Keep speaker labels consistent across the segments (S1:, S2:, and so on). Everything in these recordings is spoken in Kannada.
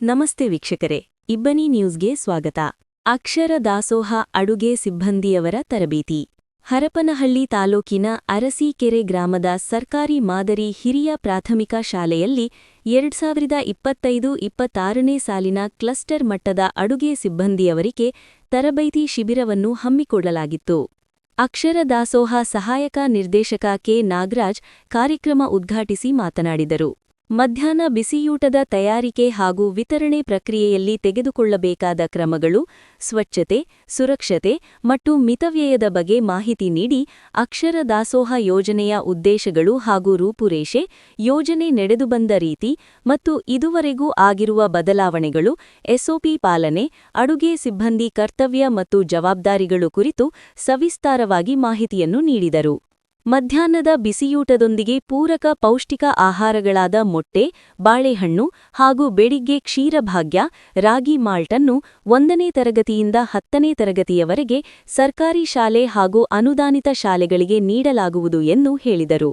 S1: ನಮಸ್ತೆ ವೀಕ್ಷಕರೇ, ಇಬ್ಬನಿ ನ್ಯೂಸ್ಗೆ ಸ್ವಾಗತ. ಅಕ್ಷರ ದಾಸೋಹ ಅಡುಗೆ ಸಿಬ್ಬಂದಿಯವರ ತರಬೇತಿ. ಹರಪನಹಳ್ಳಿ ತಾಲೂಕಿನ ಅರಸೀಕೆರೆ ಗ್ರಾಮದ ಸರ್ಕಾರಿ ಮಾದರಿ ಹಿರಿಯ ಪ್ರಾಥಮಿಕ ಶಾಲೆಯಲ್ಲಿ ಎರಡ್ ಸಾವಿರದ ಇಪ್ಪತ್ತೈದು ಇಪ್ಪತ್ತಾರನೇ ಸಾಲಿನ ಕ್ಲಸ್ಟರ್ ಮಟ್ಟದ ಅಡುಗೆ ಸಿಬ್ಬಂದಿಯವರಿಗೆ ತರಬೇತಿ ಶಿಬಿರವನ್ನು ಹಮ್ಮಿಕೊಳ್ಳಲಾಗಿತ್ತು. ಅಕ್ಷರ ದಾಸೋಹ ಸಹಾಯಕ ನಿರ್ದೇಶಕ ಕೆ ನಾಗರಾಜ್ ಕಾರ್ಯಕ್ರಮ ಉದ್ಘಾಟಿಸಿ ಮಾತನಾಡಿದರು. ಮಧ್ಯಾಹ್ನ ಬಿಸಿಯೂಟದ ತಯಾರಿಕೆ ಹಾಗೂ ವಿತರಣೆ ಪ್ರಕ್ರಿಯೆಯಲ್ಲಿ ತೆಗೆದುಕೊಳ್ಳಬೇಕಾದ ಕ್ರಮಗಳು ಸ್ವಚ್ಛತೆ, ಸುರಕ್ಷತೆ ಮತ್ತು ಮಿತವ್ಯಯದ ಬಗ್ಗೆ ಮಾಹಿತಿ ನೀಡಿ ಅಕ್ಷರ ದಾಸೋಹ ಯೋಜನೆಯ ಉದ್ದೇಶಗಳು ಹಾಗೂ ರೂಪುರೇಷೆ, ಯೋಜನೆ ನಡೆದುಬಂದ ರೀತಿ ಮತ್ತು ಇದುವರೆಗೂ ಆಗಿರುವ ಬದಲಾವಣೆಗಳು, ಎಸ್ಒಪಿ ಪಾಲನೆ, ಅಡುಗೆ ಸಿಬ್ಬಂದಿ ಕರ್ತವ್ಯ ಮತ್ತು ಜವಾಬ್ದಾರಿಗಳು ಕುರಿತು ಸವಿಸ್ತಾರವಾಗಿ ಮಾಹಿತಿಯನ್ನು ನೀಡಿದರು. ಮಧ್ಯಾಹ್ನದ ಬಿಸಿಯೂಟದೊಂದಿಗೆ ಪೂರಕ ಪೌಷ್ಟಿಕ ಆಹಾರಗಳಾದ ಮೊಟ್ಟೆ, ಬಾಳೆಹಣ್ಣು ಹಾಗೂ ಬೆಳಿಗ್ಗೆ ಕ್ಷೀರಭಾಗ್ಯ, ರಾಗಿ ಮಾಲ್ಟನ್ನು ಒಂದನೇ ತರಗತಿಯಿಂದ ಹತ್ತನೇ ತರಗತಿಯವರೆಗೆ ಸರ್ಕಾರಿ ಶಾಲೆ ಹಾಗೂ ಅನುದಾನಿತ ಶಾಲೆಗಳಿಗೆ ನೀಡಲಾಗುವುದು ಎಂದು ಹೇಳಿದರು.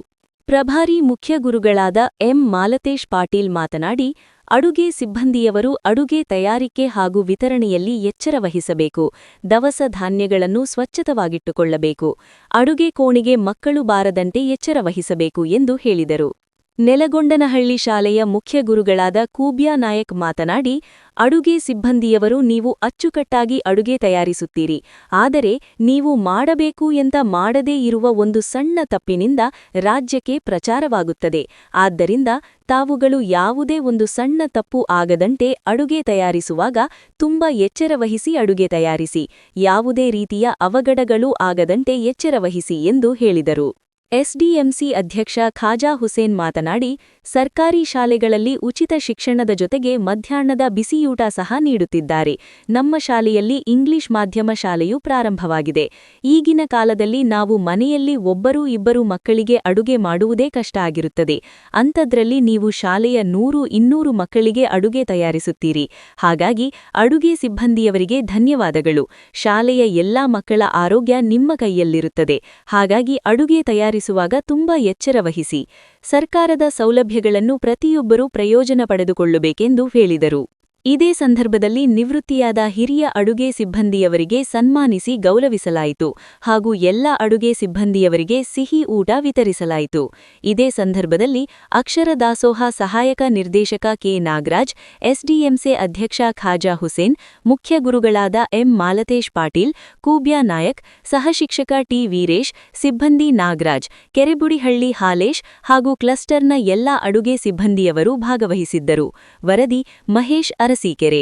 S1: ಪ್ರಭಾರಿ ಮುಖ್ಯ ಗುರುಗಳಾದ ಎಂ ಮಾಲತೇಶ್ ಪಾಟೀಲ್ ಮಾತನಾಡಿ ಅಡುಗೆ ಸಿಬ್ಬಂದಿಯವರು ಅಡುಗೆ ತಯಾರಿಕೆ ಹಾಗೂ ವಿತರಣೆಯಲ್ಲಿ ಎಚ್ಚರ ವಹಿಸಬೇಕು. ದವಸ ಧಾನ್ಯಗಳನ್ನು ಸ್ವಚ್ಛತವಾಗಿಟ್ಟುಕೊಳ್ಳಬೇಕು. ಅಡುಗೆ ಕೋಣೆಗೆ ಮಕ್ಕಳು ಬಾರದಂತೆ ಎಚ್ಚರ ವಹಿಸಬೇಕು ಎಂದು ಹೇಳಿದರು. ನೆಲಗೊಂಡನಹಳ್ಳಿ ಶಾಲೆಯ ಮುಖ್ಯ ಗುರುಗಳಾದ ಕೂಬ್ಯಾ ನಾಯಕ್ ಮಾತನಾಡಿ, ಅಡುಗೆ ಸಿಬ್ಬಂದಿಯವರು ನೀವು ಅಚ್ಚುಕಟ್ಟಾಗಿ ಅಡುಗೆ ತಯಾರಿಸುತ್ತೀರಿ. ಆದರೆ ನೀವು ಮಾಡಬೇಕು ಎಂತ ಮಾಡದೇ ಇರುವ ಒಂದು ಸಣ್ಣ ತಪ್ಪಿನಿಂದ ರಾಜ್ಯಕ್ಕೆ ಪ್ರಚಾರವಾಗುತ್ತದೆ. ಆದ್ದರಿಂದ ತಾವುಗಳು ಯಾವುದೇ ಒಂದು ಸಣ್ಣ ತಪ್ಪು ಆಗದಂತೆ ಅಡುಗೆ ತಯಾರಿಸುವಾಗ ತುಂಬಾ ಎಚ್ಚರವಹಿಸಿ ಅಡುಗೆ ತಯಾರಿಸಿ. ಯಾವುದೇ ರೀತಿಯ ಅವಘಡಗಳೂ ಆಗದಂತೆ ಎಚ್ಚರವಹಿಸಿ ಎಂದು ಹೇಳಿದರು. ಎಸ್ಡಿಎಂಸಿ ಅಧ್ಯಕ್ಷ ಖಾಜಾ ಹುಸೇನ್ ಮಾತನಾಡಿ, ಸರ್ಕಾರಿ ಶಾಲೆಗಳಲ್ಲಿ ಉಚಿತ ಶಿಕ್ಷಣದ ಜೊತೆಗೆ ಮಧ್ಯಾಹ್ನದ ಬಿಸಿಯೂಟ ಸಹ ನೀಡುತ್ತಿದ್ದಾರೆ. ನಮ್ಮ ಶಾಲೆಯಲ್ಲಿ ಇಂಗ್ಲಿಷ್ ಮಾಧ್ಯಮ ಶಾಲೆಯು ಪ್ರಾರಂಭವಾಗಿದೆ. ಈಗಿನ ಕಾಲದಲ್ಲಿ ನಾವು ಮನೆಯಲ್ಲಿ ಒಬ್ಬರೂ ಇಬ್ಬರು ಮಕ್ಕಳಿಗೆ ಅಡುಗೆ ಮಾಡುವುದೇ ಕಷ್ಟ ಆಗಿರುತ್ತದೆ. ಅಂಥದ್ರಲ್ಲಿ ನೀವು ಶಾಲೆಯ ನೂರು ಇನ್ನೂರು ಮಕ್ಕಳಿಗೆ ಅಡುಗೆ ತಯಾರಿಸುತ್ತೀರಿ. ಹಾಗಾಗಿ, ಅಡುಗೆ ಸಿಬ್ಬಂದಿಯವರಿಗೆ ಧನ್ಯವಾದಗಳು. ಶಾಲೆಯ ಎಲ್ಲಾ ಮಕ್ಕಳ ಆರೋಗ್ಯ ನಿಮ್ಮ ಕೈಯಲ್ಲಿರುತ್ತದೆ. ಹಾಗಾಗಿ, ಅಡುಗೆ ತಯಾರಿಸುವಾಗ ತುಂಬಾ ಎಚ್ಚರ ವಹಿಸಿ ಸರ್ಕಾರದ ಸೌಲಭ್ಯಗಳನ್ನು ಪ್ರತಿಯೊಬ್ಬರೂ ಪ್ರಯೋಜನ ಪಡೆದುಕೊಳ್ಳಬೇಕೆಂದು ಹೇಳಿದರು. ಇದೇ ಸಂದರ್ಭದಲ್ಲಿ ನಿವೃತ್ತಿಯಾದ ಹಿರಿಯ ಅಡುಗೆ ಸಿಬ್ಬಂದಿಯವರಿಗೆ ಸನ್ಮಾನಿಸಿ ಗೌರವಿಸಲಾಯಿತು ಹಾಗೂ ಎಲ್ಲ ಅಡುಗೆ ಸಿಬ್ಬಂದಿಯವರಿಗೆ ಸಿಹಿ ಊಟ ವಿತರಿಸಲಾಯಿತು. ಇದೇ ಸಂದರ್ಭದಲ್ಲಿ ಅಕ್ಷರ ದಾಸೋಹ ಸಹಾಯಕ ನಿರ್ದೇಶಕ ಕೆ. ನಾಗರಾಜ್, ಎಸ್ಡಿಎಂಸೆ ಅಧ್ಯಕ್ಷ ಖಾಜಾ ಹುಸೇನ್, ಮುಖ್ಯ ಗುರುಗಳಾದ ಎಂ. ಮಾಲತೇಶ್ ಪಾಟೀಲ್, ಕೂಬ್ಯಾ ನಾಯಕ್, ಸಹಶಿಕ್ಷಕ ಟಿ. ವೀರೇಶ್, ಸಿಬ್ಬಂದಿ ನಾಗರಾಜ್, ಕೆರೆಬುಡಿಹಳ್ಳಿ ಹಾಲೇಶ್ ಹಾಗೂ ಕ್ಲಸ್ಟರ್ನ ಎಲ್ಲ ಅಡುಗೆ ಸಿಬ್ಬಂದಿಯವರು ಭಾಗವಹಿಸಿದ್ದರು. ವರದಿ ಮಹೇಶ್ ಅರಸೀಕೆರೆ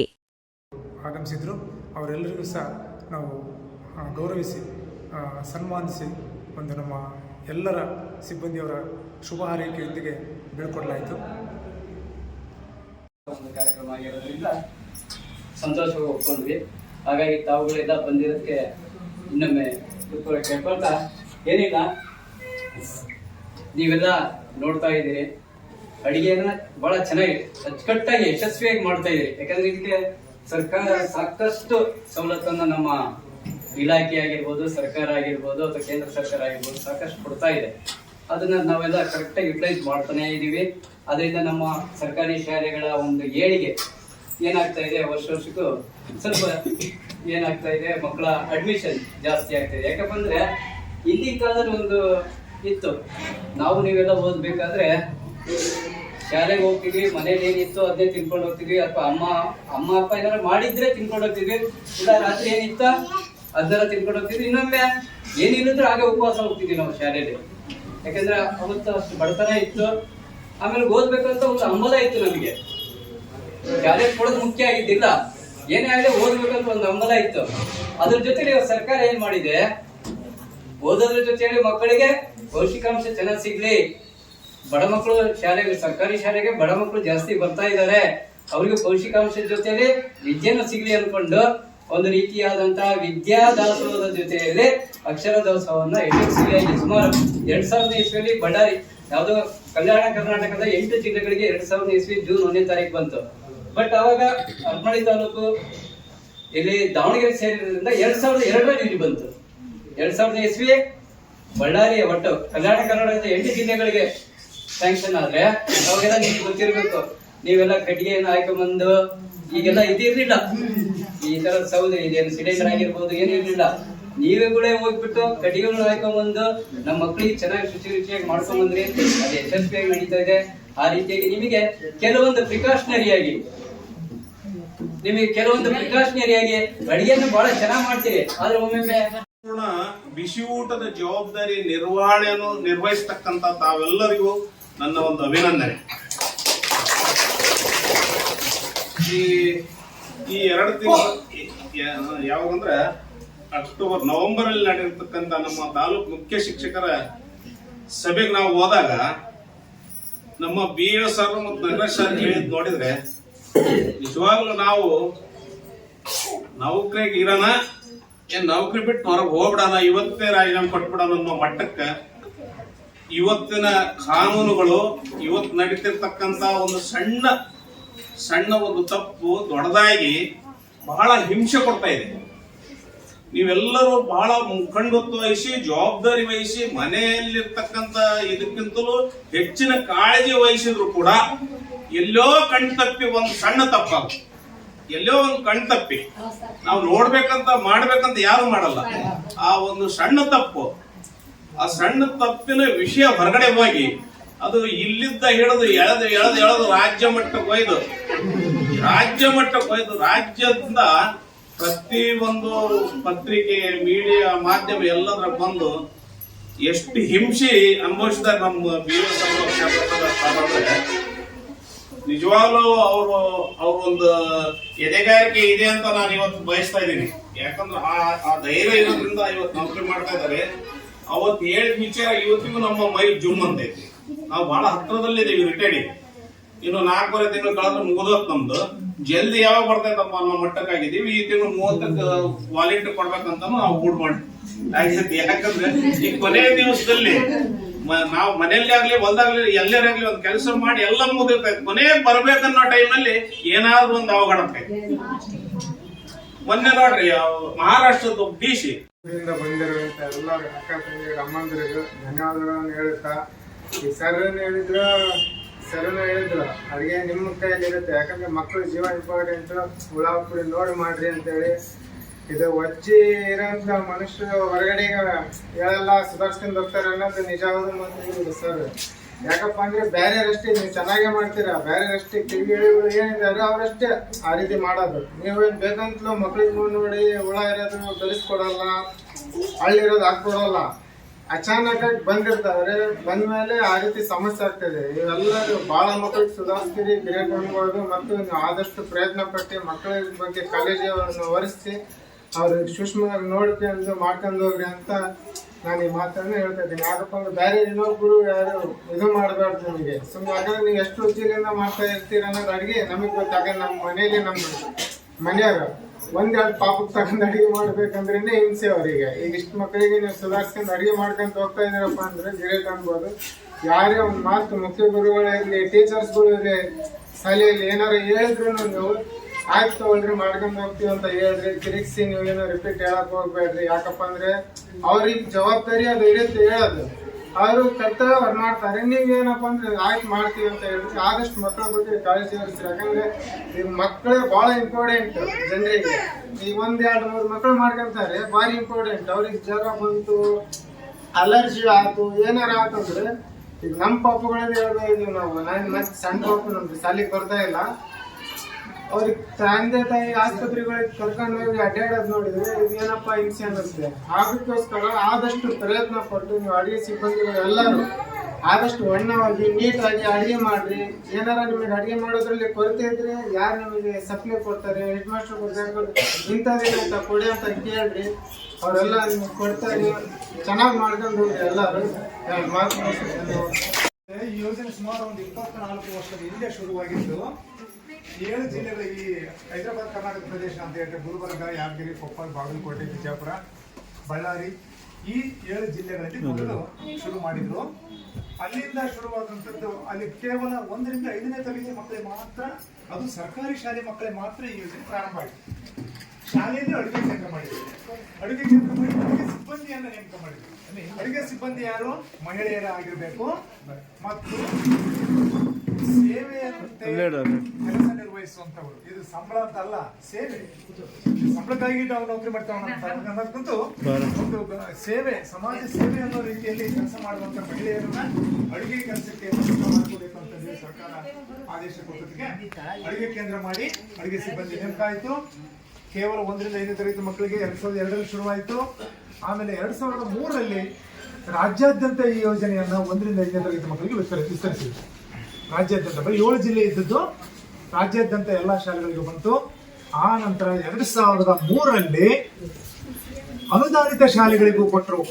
S2: ಆಗಮಿಸಿದ್ರು. ಅವರೆಲ್ಲರಿಗೂ ಸಹ ನಾವು ಗೌರವಿಸಿ ಸನ್ಮಾನಿಸಿ ಒಂದು ನಮ್ಮ ಎಲ್ಲರ ಸಿಬ್ಬಂದಿಯವರ ಶುಭ ಹಾರೈಕೆಯೊಂದಿಗೆ ಬೀಳ್ಕೊಡಲಾಯಿತು.
S3: ಒಂದು ಕಾರ್ಯಕ್ರಮ ಆಗಿರೋದ್ರಿಂದ ಸಂತೋಷವಾಗಿ ಒಪ್ಕೊಂಡ್ವಿ. ಹಾಗಾಗಿ ತಾವುಗಳೆಲ್ಲ ಬಂದಿರೋದಕ್ಕೆ ಇನ್ನೊಮ್ಮೆ ಕೇಳ್ಕೊಳ್ತಾ ಏನಿಲ್ಲ. ನೀವೆಲ್ಲ ನೋಡ್ತಾ ಇದ್ದೀರಿ. ಅಡಿಗೆನ ಬಹಳ ಚೆನ್ನಾಗಿ, ಅಚ್ಚುಕಟ್ಟಾಗಿ, ಯಶಸ್ವಿಯಾಗಿ ಮಾಡ್ತಾ ಇದ್ದೀರಿ ಯಾಕಂದ್ರೆ ಇದಕ್ಕೆ ಸರ್ಕಾರ ಸಾಕಷ್ಟು ಸವಲತ್ತನ್ನ ನಮ್ಮ ಇಲಾಖೆ ಆಗಿರ್ಬೋದು, ಸರ್ಕಾರ ಆಗಿರ್ಬೋದು ಅಥವಾ ಕೇಂದ್ರ ಸರ್ಕಾರ ಆಗಿರ್ಬೋದು ಸಾಕಷ್ಟು ಕೊಡ್ತಾ ಇದೆ. ಅದನ್ನ ನಾವೆಲ್ಲ ಕರೆಕ್ಟಾಗಿ ಯುಟಿಲೈಸ್ ಮಾಡ್ತಾನೆ ಇದೀವಿ. ಅದರಿಂದ ನಮ್ಮ ಸರ್ಕಾರಿ ಶಾಲೆಗಳ ಒಂದು ಏಳಿಗೆ ಏನಾಗ್ತಾ ಇದೆ? ವರ್ಷ ವರ್ಷಕ್ಕೂ ಸ್ವಲ್ಪ ಏನಾಗ್ತಾ ಇದೆ? ಮಕ್ಕಳ ಅಡ್ಮಿಷನ್ ಜಾಸ್ತಿ ಆಗ್ತಾ ಇದೆ. ಯಾಕಪ್ಪಂದ್ರೆ ಹಿಂದಿನ ಕಾಲದಲ್ಲಿ ಒಂದು ಇತ್ತು. ನಾವು ನೀವೆಲ್ಲ ಓದ್ಬೇಕಾದ್ರೆ ಶಾಲೆಗೆ ಹೋಗ್ತೀವಿ, ಮನೇಲಿ ಏನಿತ್ತು ಅದೇ ತಿನ್ಕೊಂಡು ಹೋಗ್ತೀವಿ. ಅಥವಾ ಅಮ್ಮ ಅಮ್ಮ, ಅಪ್ಪ ಏನಾರ ಮಾಡಿದ್ರೆ ತಿನ್ಕೊಂಡು ಹೋಗ್ತಿದ್ವಿ ಇಲ್ಲ ರಾತ್ರಿ ಏನಿತ್ತ ಅದನ್ನೆಲ್ಲ ತಿನ್ಕೊಂಡು ಹೋಗ್ತಿದ್ವಿ ಇನ್ನೊಮ್ಮೆ ಏನಿಲ್ಲದ್ರೆ ಹಾಗೆ ಉಪವಾಸ ಹೋಗ್ತಿದ್ವಿ ನಾವು ಶಾಲೆಯಲ್ಲಿ. ಯಾಕಂದ್ರೆ ಅವತ್ತು ಅಷ್ಟು ಬಡತನ ಇತ್ತು. ಆಮೇಲೆ ಓದ್ಬೇಕಂತ ಒಂದು ಹಂಬಲ ಇತ್ತು ನಮಗೆ. ಶಾಲೆ ಕೊಡೋದು ಮುಖ್ಯ ಆಗಿದ್ದಿಲ್ಲ. ಏನೇ ಆಗಲಿ ಓದ್ಬೇಕಂತ ಒಂದು ಹಂಬಲ ಇತ್ತು. ಅದ್ರ ಜೊತೆಲಿ ಸರ್ಕಾರ ಏನ್ ಮಾಡಿದೆ? ಓದೋದ್ರ ಜೊತೆಲಿ ಮಕ್ಕಳಿಗೆ ಪೌಷ್ಟಿಕಾಂಶ ಚೆನ್ನಾಗಿ ಸಿಗ್ಲಿ. ಬಡ ಮಕ್ಕಳು ಶಾಲೆಗೆ, ಸರ್ಕಾರಿ ಶಾಲೆಗೆ ಬಡ ಮಕ್ಕಳು ಜಾಸ್ತಿ ಬರ್ತಾ ಇದ್ದಾರೆ. ಅವರಿಗೆ ಪೌಷ್ಟಿಕಾಂಶದ ಜೊತೆಯಲ್ಲಿ ವಿದ್ಯೆನೂ ಸಿಗಲಿ ಅನ್ಕೊಂಡು ಒಂದು ರೀತಿಯಾದಂತಹ ವಿದ್ಯಾ ದಾಸೋಹದ ಜೊತೆಯಲ್ಲಿ ಅಕ್ಷರ ದಾಸೋಹವನ್ನ ಯಶಸ್ವಿಯಾಗಿ ಸುಮಾರು ಎರಡ್ ಸಾವಿರದ ಇಸ್ವಿಯಲ್ಲಿ ಬಳ್ಳಾರಿ, ಯಾವುದೋ ಕಲ್ಯಾಣ ಕರ್ನಾಟಕದ ಎಂಟು ಜಿಲ್ಲೆಗಳಿಗೆ ಎರಡ್ ಸಾವಿರದ ಇಸ್ವಿ ಜೂನ್ ಒಂದನೇ ತಾರೀಕು ಬಂತು. ಬಟ್ ಅವಾಗ ಅರ್ಮಳಿ ತಾಲೂಕು ಇಲ್ಲಿ ದಾವಣಗೆರೆ ಸೇರಿದ್ರಿಂದ ಎರಡ್ ಸಾವಿರದ ಎರಡರಲ್ಲಿ ಇಲ್ಲಿ ಬಂತು. ಎರಡ್ ಸಾವಿರದ ಇಸ್ವಿ ಬಳ್ಳಾರಿಯ ಒಟ್ಟು ಕಲ್ಯಾಣ ಕರ್ನಾಟಕದ ಎಂಟು ಜಿಲ್ಲೆಗಳಿಗೆ ಸ್ಯಾಂಕ್ಷನ್ ಆದ್ರೆ ಅವಾಗೆಲ್ಲ ನಿಮ್ಗೆ ಗೊತ್ತಿರ್ಬೇಕು. ನೀವೆಲ್ಲ ಕಟ್ಟಿಗೆಯನ್ನು ಹಾಕೊಂಡ್ಬಂದು ಈಗೆಲ್ಲ ಇದಿರ್ಲಿಲ್ಲ. ಈ ತರ ಸೌದೆ ಇದೇನು ಸಿಲಿಂಡರ್ ಆಗಿರ್ಬೋದು, ಏನು ಇರ್ಲಿಲ್ಲ. ನೀವೇ ಕೂಡ ಹೋಗ್ಬಿಟ್ಟು ಕಟ್ಟಿಗೆಗಳು ಹಾಕೊಂಡ್ಬಂದು ನಮ್ಮ ಮಕ್ಕಳಿಗೆ ಚೆನ್ನಾಗಿ ಶುಚಿ ರುಚಿಯಾಗಿ ಮಾಡ್ಕೊಂಡ್ ಬಂದ್ರಿ ಅದು ಯಶಸ್ವಿಯಾಗಿ ನಡೀತಾ ಇದೆ. ಆ ರೀತಿಯಾಗಿ ನಿಮಗೆ ಕೆಲವೊಂದು ಪ್ರಿಕಾಷನರಿ ಆಗಿ, ನಿಮಗೆ ಕೆಲವೊಂದು ಪ್ರಿಕಾಷನರಿ ಆಗಿ ಅಡಿಗೆಯನ್ನು ಬಹಳ ಚೆನ್ನಾಗಿ ಮಾಡ್ತೀರಿ. ಆದ್ರೆ
S4: ಒಮ್ಮೆ ಬಿಸಿ ಊಟದ ಜವಾಬ್ದಾರಿ ನಿರ್ವಹಣೆಯನ್ನು ನಿರ್ವಹಿಸತಕ್ಕಂತ ತಾವೆಲ್ಲರಿಗೂ. ನನ್ನ ಒಂದು ಅಭಿನಂದನೆ. ಈ ಈ ಎರಡು ತಿಂಗಳು ಯಾವಾಗಂದ್ರೆ ಅಕ್ಟೋಬರ್ ನವೆಂಬರ್ ಅಲ್ಲಿ ನಡೆದಿರ್ತಕ್ಕಂಥ ನಮ್ಮ ತಾಲೂಕು ಮುಖ್ಯ ಶಿಕ್ಷಕರ ಸಭೆಗೆ ನಾವು ಹೋದಾಗ, ನಮ್ಮ ಬಿ ಎಸ್ ಸರ್ ಮತ್ತು ನಗರ ಸರ್ ಹೇಳಿದ್ ನೋಡಿದ್ರೆ, ನಿಜವಾಗ್ಲೂ ನಾವು ನೌಕರಿಗೆ ಇರೋಣ, ಏನ್ ನೌಕರಿ ಬಿಟ್ಟು ಹೊರಗೆ ಹೋಗ್ಬಿಡೋಣ, ಇವತ್ತೇ ರಾಜೀನಾಮೆ ಕೊಟ್ಬಿಡೋಣ ಅನ್ನೋ ಮಟ್ಟಕ್ಕೆ ಇವತ್ತಿನ ಕಾನೂನುಗಳು, ಇವತ್ತು ನಡೀತಿರ್ತಕ್ಕಂತ ಒಂದು ಸಣ್ಣ ಸಣ್ಣ ಒಂದು ತಪ್ಪು ದೊಡ್ಡದಾಗಿ ಬಹಳ ಹಿಂಸೆ ಕೊಡ್ತಾ ಇದೆ. ನೀವೆಲ್ಲರೂ ಬಹಳ ಮುಖಂಡತ್ವ ವಹಿಸಿ, ಜವಾಬ್ದಾರಿ ವಹಿಸಿ, ಮನೆಯಲ್ಲಿರ್ತಕ್ಕಂತ ಇದಕ್ಕಿಂತಲೂ ಹೆಚ್ಚಿನ ಕಾಳಜಿ ವಹಿಸಿದ್ರು ಕೂಡ ಎಲ್ಲೋ ಕಣ್ ತಪ್ಪಿ ಒಂದು ಸಣ್ಣ ತಪ್ಪಾಗ ಎಲ್ಲೋ ಒಂದು ಕಣ್ ತಪ್ಪಿ. ನಾವು ನೋಡ್ಬೇಕಂತ, ಮಾಡ್ಬೇಕಂತ ಯಾರು ಮಾಡಲ್ಲ. ಆ ಒಂದು ಸಣ್ಣ ತಪ್ಪು. ಆ ಸಣ್ಣ ತಪ್ಪಿನ ವಿಷಯ ಹೊರಗಡೆ ಹೋಗಿ, ಅದು ಇಲ್ಲಿದ್ದ ಹಿಡಿದು ಎಳೆದು ಎಳೆದು ಎಳೆದು ರಾಜ್ಯ ಮಟ್ಟಕ್ಕೆ ಒಯ್ದು, ರಾಜ್ಯ ಮಟ್ಟಕ್ಕೆ ಒಯ್ದು, ರಾಜ್ಯದಿಂದ ಪ್ರತಿ ಒಂದು ಪತ್ರಿಕೆ ಮೀಡಿಯಾ ಮಾಧ್ಯಮ ಎಲ್ಲದರ ಬಂದು ಎಷ್ಟು ಹಿಂಸೆ ಅನುಭವಿಸಿದ ನಮ್ಮ ಅಂದ್ರೆ ನಿಜವಾಗ್ಲೂ ಅವರು ಅವ್ರೊಂದು ಎದೆಗಾರಿಕೆ ಇದೆ ಅಂತ ನಾನು ಇವತ್ತು ಬಯಸ್ತಾ ಇದ್ದೀನಿ. ಯಾಕಂದ್ರೆ ಆ ಆ ಧೈರ್ಯ ಇರೋದ್ರಿಂದ ಇವತ್ತು ನೌಕರಿ ಮಾಡ್ತಾ ಇದ್ದಾರೆ. ಅವತ್ತು ಹೇಳಿದ ವಿಚಾರ ಇವತ್ತಿಗೂ ನಮ್ಮ ಮೈ ಜುಮ್ ಅಂತೈತಿ. ನಾವು ಬಹಳ ಹತ್ರದಲ್ಲಿದ್ದೀವಿ ರಿಟೈರ್ಡ್ ಇನ್ನು ನಾಲ್ಕೂವರೆ ತಿಂಗಳು ಕಳೆದ್ರೆ ಮುಗಿದೋತ್ ನಮ್ದು. ಜಲ್ದಿ ಯಾವಾಗ ಬರ್ತೈತಪ್ಪ ಅನ್ನೋ ಮಟ್ಟಕ್ಕಾಗಿದ್ದೀವಿ. ಈ ತಿಂಗಳು ಮೂವತ್ತಕ್ಕೆ ವಾಲೆಂಟ್ ಕೊಡ್ಬೇಕಂತ ನಾವು ಊಟ ಮಾಡಿ ಯಾಕಂದ್ರೆ ಈ ಕೊನೆಯ ದಿವಸದಲ್ಲಿ ನಾವು ಮನೆಯಲ್ಲೇ ಆಗ್ಲಿ, ಹೊಲ್ದಾಗ್ಲಿ ಎಲ್ಲರಾಗ್ಲಿ ಒಂದು ಕೆಲಸ ಮಾಡಿ ಎಲ್ಲ ಮುಗಿದಿರ್ತೈತೆ. ಕೊನೆಗೆ ಬರ್ಬೇಕನ್ನೋ ಟೈಮಲ್ಲಿ ಏನಾದ್ರೂ ಒಂದು ಅವಘಡ ಮೊನ್ನೆ ನೋಡ್ರಿ ಮಹಾರಾಷ್ಟ್ರದ ಡಿ ಸಿ
S2: ಊರಿಂದ ಬಂದಿರುವಂತ ಎಲ್ಲ ಅಕ್ಕ ತಂಗಿ ಅಮ್ಮಂದಿರಿಗೂ ಧನ್ಯವಾದಗಳನ್ನು ಹೇಳುತ್ತಾ, ಈ ಸರ್ನ ಹೇಳಿದ್ರ ಸರ್ನ ಹೇಳಿದ್ರು, ಅಡುಗೆ ನಿಮ್ಮ ಕೈಯಲ್ಲಿ ಇರುತ್ತೆ. ಯಾಕಂದ್ರೆ ಮಕ್ಕಳು ಜೀವ ಇಂಪಾರ್ಟೆಂಟ್ ಹುಳ ಪುಡಿ ನೋಡಿ ಮಾಡ್ರಿ ಅಂತೇಳಿ ಇದು ಒಜ್ಜಿ ಇರೋಂಥ ಮನುಷ್ಯರು ಹೊರಗಡೆ ಹೇಳಲ್ಲ, ಸುಧಾರಿಸ್ಕೊಂಡು ಬರ್ತಾರೆ ಅನ್ನೋದು ನಿಜವಾದ ಮಾತು ಸರ್. ಯಾಕಪ್ಪ ಅಂದ್ರೆ ಬೇರೆಯವರಷ್ಟೇ ನೀವು ಚೆನ್ನಾಗೇ ಮಾಡ್ತೀರಾ? ಬೇರೆಯವರಷ್ಟೇ ಏನಿದೆ ಏನಿದ್ದಾರೆ ಅವರಷ್ಟೇ ಆ ರೀತಿ ಮಾಡೋದು. ನೀವೇನು ಬೇಕಂತಲೂ ಮಕ್ಳಿಗೆ ನೋಡಿ ಹುಳ ಇರೋದು ಕಲಿಸ್ಕೊಡಲ್ಲ ಹಳ್ಳಿರೋದು ಹಾಕ್ಕೊಡಲ್ಲ ಅಚಾನಕ್ ಆಗಿ ಬಂದಿರ್ತಾರೆ, ಬಂದ್ಮೇಲೆ ಆ ರೀತಿ ಸಮಸ್ಯೆ ಆಗ್ತದೆ. ಇವೆಲ್ಲರೂ ಬಹಳ ಮಕ್ಕಳಿಗೆ ಸುಧಾರಿಸ್ತೀರಿ ಗ್ರೇಟ್ ಅನ್ಬೋದು ಮತ್ತು ನೀವು ಆದಷ್ಟು ಪ್ರಯತ್ನ ಪಟ್ಟು ಮಕ್ಕಳ ಬಗ್ಗೆ ಕಾಲೇಜಿಯನ್ನು ಒರೆಸಿ ಅವ್ರಿಗೆ ಸೂಕ್ಷ್ಮವಾಗಿ ನೋಡ್ಕೊಂಡು ಮಾಡ್ಕೊಂಡು ಹೋಗ್ರಿ ಅಂತ ನಾನು ಈ ಮಾತನ್ನು ಹೇಳ್ತಾ ಇದ್ದೀನಿ. ಯಾಕಪ್ಪ ಅಂದ್ರೆ ಬೇರೆ ಇನ್ನೊಬ್ರು ಯಾರು ಇದು ಮಾಡಬಾರ್ದು ನಮಗೆ. ಸುಮ್ಮನೆ ಯಾಕಂದ್ರೆ ನೀವು ಎಷ್ಟು ರುಚಿಯಿಂದ ಮಾಡ್ತಾ ಇರ್ತೀರ ಅನ್ನೋದು ಅಡಿಗೆ ನಮಗೆ ಗೊತ್ತಾಗ ನಮ್ಮ ಮನೇಲಿ ನಮ್ಮ ಮನ್ಯಾಗ ಒಂದೆರಡು ಪಾಪಕ್ಕೆ ತಗೊಂಡು ಅಡುಗೆ ಮಾಡ್ಬೇಕಂದ್ರೆ ಹಿಂಸೆ ಅವರಿಗೆ. ಈಗ ಇಷ್ಟು ಮಕ್ಕಳಿಗೆ ನೀವು ಸುಧಾರಿಸ್ಕೊಂಡು ಅಡಿಗೆ ಮಾಡ್ಕೊಂಡು ಹೋಗ್ತಾ ಇದ್ದೀರಪ್ಪ ಅಂದ್ರೆ ಗ್ರೇಟ್ ಅನ್ಬೋದು. ಯಾರೇ ಒಂದು ಮಾತು ಮುಖ್ಯ ಗುರುಗಳಿರಲಿ ಟೀಚರ್ಸ್ಗಳು ಇರಲಿ, ಶಾಲೆಯಲ್ಲಿ ಏನಾರು ಹೇಳಿದ್ರು ನೀವು ಆಯ್ತು ತಗೊಳ್ರಿ, ಮಾಡ್ಕೊಂಡ್ ಹೋಗ್ತೀವಿ ಅಂತ ಹೇಳ್ರಿ ತಿರುಗಿಸಿ ನೀವು ಏನೋ ರಿಪೀಟ್ ಹೇಳಕ್ ಹೋಗ್ಬೇಡ್ರಿ. ಯಾಕಪ್ಪ ಅಂದ್ರೆ ಅವ್ರಿಗೆ ಜವಾಬ್ದಾರಿ ಅದು ಇರುತ್ತೆ ಹೇಳೋದು. ಅವರು ಕರ್ತವ್ಯ ಅವ್ರು ಮಾಡ್ತಾರೆ. ಏನಪ್ಪ ಅಂದ್ರೆ ಆಯ್ತು ಮಾಡ್ತೀವಿ ಅಂತ ಹೇಳಿದ್ರೆ. ಆದಷ್ಟು ಮಕ್ಕಳ ಬಗ್ಗೆ ಕಾಳಜಿ ವಹಿಸ್ರಿ. ಯಾಕಂದ್ರೆ ಈಗ ಮಕ್ಕಳೇ ಬಹಳ ಇಂಪಾರ್ಟೆಂಟ್ ಜನರಿಗೆ. ಈಗ ಒಂದ್ ಎರಡು ಮೂರು ಮಕ್ಕಳು ಮಾಡ್ಕೊಂತಾರೆ, ಭಾರಿ ಇಂಪಾರ್ಟೆಂಟ್ ಅವ್ರಿಗೆ ಜ್ವರ ಬಂತು ಅಲರ್ಜಿ ಆಯ್ತು ಏನಾರ ಅಂದ್ರೆ ಈಗ ನಮ್ಮ ಪಾಪಗಳಲ್ಲಿ ಹೇಳ್ತಾ ನಾವು. ನಾನು ಮತ್ತೆ ಸಣ್ಣ ಪಾಪು ನಮ್ದು ಶಾಲೆಗೆ ಬರ್ತಾ ಇಲ್ಲ. ಅವ್ರಿಗೆ ತಂದೆ ತಾಯಿ ಆಸ್ಪತ್ರೆಗಳಿಗೆ ಕರ್ಕೊಂಡು ಹೋಗಿ ಅಡ್ಡಾಡೋದು ನೋಡಿದ್ರೆ ಇದೇನಪ್ಪ ಹಿಂಸೆ ಅನ್ನಿಸುತ್ತೆ ಅದಕ್ಕೋಸ್ಕರ ಆದಷ್ಟು ಪ್ರಯತ್ನ ಪಟ್ಟು ನೀವು ಅಡುಗೆ ಸಿಬ್ಬಂದಿಗಳು ಎಲ್ಲರೂ ಆದಷ್ಟು ಒಣ್ಣವಾಗಿ ನೀಟಾಗಿ ಅಡುಗೆ ಮಾಡ್ರಿ. ಏನಾರ ನಿಮಗೆ ಅಡುಗೆ ಮಾಡೋದ್ರಲ್ಲಿ ಕೊರತೆ ಇದ್ರೆ ಯಾರು ನಿಮಗೆ ಸಪ್ಲೈ ಕೊಡ್ತಾರೆ ಹೆಡ್ ಮಾಸ್ಟರ್ ಕೊಡ್ತಾರೆ ಅಂತ ಕೊಡಿ ಅಂತ ಕೇಳ್ರಿ. ಅವರೆಲ್ಲ ನಿಮ್ಗೆ ಕೊಡ್ತಾರೆ ಚೆನ್ನಾಗಿ ಮಾಡ್ಕೊಂಡು ಹೋಗ್ರಿ ಎಲ್ಲರೂ. ಮಾತು
S5: ಯೋಜನೆ ಸುಮಾರು ಒಂದು ಇಪ್ಪತ್ನಾಲ್ಕು ವರ್ಷದ ಹಿಂದೆ ಶುರುವಾಗಿದ್ದು. ಏಳು ಜಿಲ್ಲೆಗಳ ಈ ಹೈದರಾಬಾದ್, ಕರ್ನಾಟಕ ಪ್ರದೇಶ ಅಂತ ಹೇಳಿದ್ರೆ ಗುಲ್ಬರ್ಗ, ಯಾದಗಿರಿ, ಕೊಪ್ಪಳ, ಬಾಗಲಕೋಟೆ, ಬಿಜಾಪುರ, ಬಳ್ಳಾರಿ ಈ ಏಳು ಜಿಲ್ಲೆಗಳಲ್ಲಿ ಮೊದಲು ಶುರು ಮಾಡಿದ್ರು. ಅಲ್ಲಿಂದ ಶುರುವಾದಂಥದ್ದು ಅಲ್ಲಿ ಕೇವಲ ಒಂದರಿಂದ ಐದನೇ ತರಗತಿ ಮಕ್ಕಳಿಗೆ ಮಾತ್ರ, ಅದು ಸರ್ಕಾರಿ ಶಾಲೆ ಮಕ್ಕಳಿಗೆ ಮಾತ್ರ ಈ ಯೋಜನೆ ಪ್ರಾರಂಭ ಆಯಿತು. ಶಾಲೆಯಲ್ಲಿ ಅಡುಗೆ ಕೇಂದ್ರ ಮಾಡಿದ್ರು. ಅಡುಗೆ ಕೇಂದ್ರ ಮಾಡಿ ಅಡುಗೆ ಸಿಬ್ಬಂದಿಯನ್ನು ನೇಮಕ ಮಾಡಿದ್ರು. ಅಡುಗೆ ಸಿಬ್ಬಂದಿ ಯಾರು? ಮಹಿಳೆಯರ ಆಗಿರಬೇಕು. ಮತ್ತು ಸೇವೆಯಂತೆ ಕೆಲಸ ನಿರ್ವಹಿಸುವಂತವರು ಇದು ಸಂಬಳ ಅಂತ ಅಲ್ಲ ಸೇವೆ. ಸಂಬಳಕ್ಕಾಗಿ ನಾವು ನೌಕರಿ ಮಾಡ್ತಾವ ಅನ್ನೋದಕ್ಕಂತೂ ಒಂದು ಸೇವೆ ಸಮಾಜ ಸೇವೆ ಅನ್ನೋ ರೀತಿಯಲ್ಲಿ ಕೆಲಸ ಮಾಡುವಂತ ಮಹಿಳೆಯರನ್ನ ಅಡುಗೆ ಕೆಲಸಕ್ಕೆ ಮಾಡ್ಕೋಬೇಕು ಅಂತ ಸರ್ಕಾರ ಆದೇಶ ಕೊಟ್ಟಿದ್ದಕ್ಕೆ ಅಡುಗೆ ಕೇಂದ್ರ ಮಾಡಿ ಅಡುಗೆ ಸಿಬ್ಬಂದಿ ನೇಮಕ ಆಯ್ತು ಕೇವಲ ಒಂದರಿಂದ ಐದನೇ ತರಗತಿ ಮಕ್ಕಳಿಗೆ ಎರಡ್ ಸಾವಿರದ ಎರಡರಲ್ಲಿ ಶುರುವಾಯಿತು. ಆಮೇಲೆ ಎರಡ್ ಸಾವಿರದ ಮೂರರಲ್ಲಿ ರಾಜ್ಯಾದ್ಯಂತ ಈ ಯೋಜನೆಯನ್ನ ಒಂದರಿಂದ ಐದನೇ ತರಗತಿ ಮಕ್ಕಳಿಗೆ ವಿಸ್ತರಿ ವಿಸ್ತರಿಸಿದ್ರು. ರಾಜ್ಯಾದ್ಯಂತ ಬರೀ ಏಳು ಜಿಲ್ಲೆ ಇದ್ದದ್ದು ರಾಜ್ಯಾದ್ಯಂತ ಎಲ್ಲಾ ಶಾಲೆಗಳಿಗೂ ಬಂತು. ಆ ನಂತರ ಎರಡ್ ಸಾವಿರದ ಮೂರರಲ್ಲಿ ಅನುದಾನಿತ ಶಾಲೆಗಳಿಗೂ ಕೊಟ್ಟರು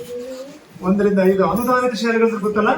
S5: ಒಂದರಿಂದ ಐದು ಅನುದಾನಿತ ಶಾಲೆಗಳು ಗೊತ್ತಲ್ಲ?